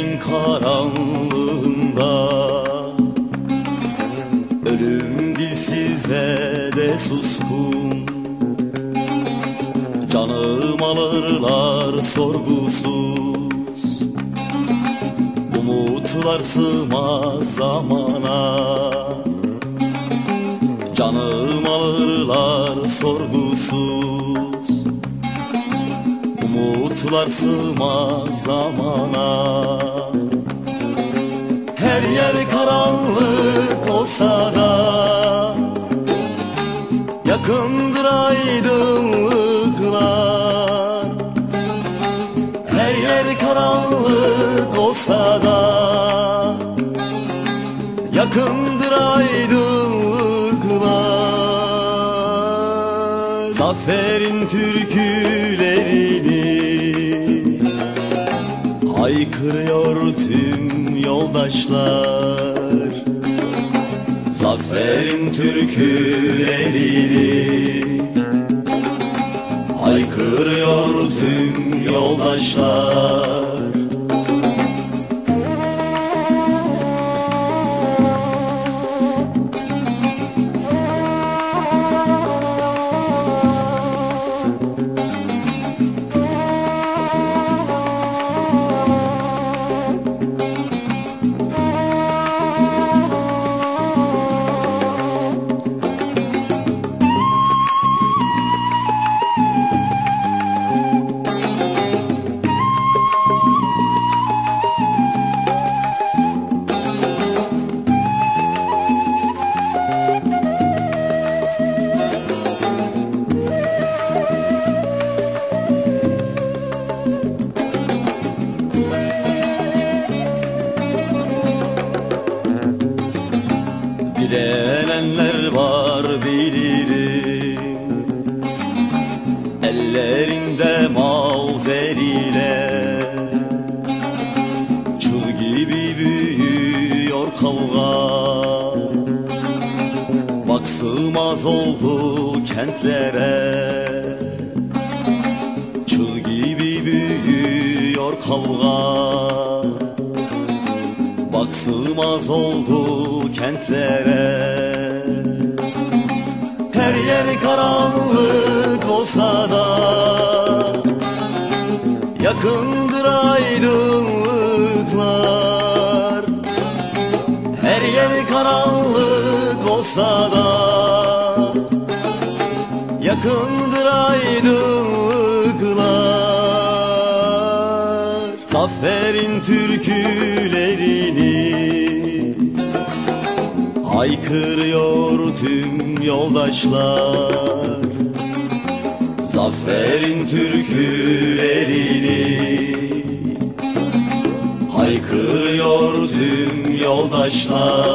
gecenin karanlığında. Ölüm dilsiz ve de suskun. Canım alırlar sorgusuz. Umutlar sığmaz zamana. Canım alırlar sorgusuz. Umutlar sığmaz zamana. Her yer karanlık olsa da Yakındır aydınlıklar. Her yer karanlık olsa da Yakındır Zaferin türkülerini Haykırıyor tüm yoldaşlar. Zaferin türkülerini Haykırıyor tüm yoldaşlar Direnenler var bilirim. Ellerinde mavzeriyle Çıl gibi büyüyor kavga Bak sığmaz oldu kentlere. Çıl gibi büyüyor kavga Bak sığmaz oldu kentlere. Her yer karanlık olsa da Yakındır aydınlıklar. Her yer karanlık olsa da Yakındır aydınlıklar. Zaferin türkülerini Haykırıyor tüm yoldaşlar. Zaferin türkülerini Haykırıyor tüm yoldaşlar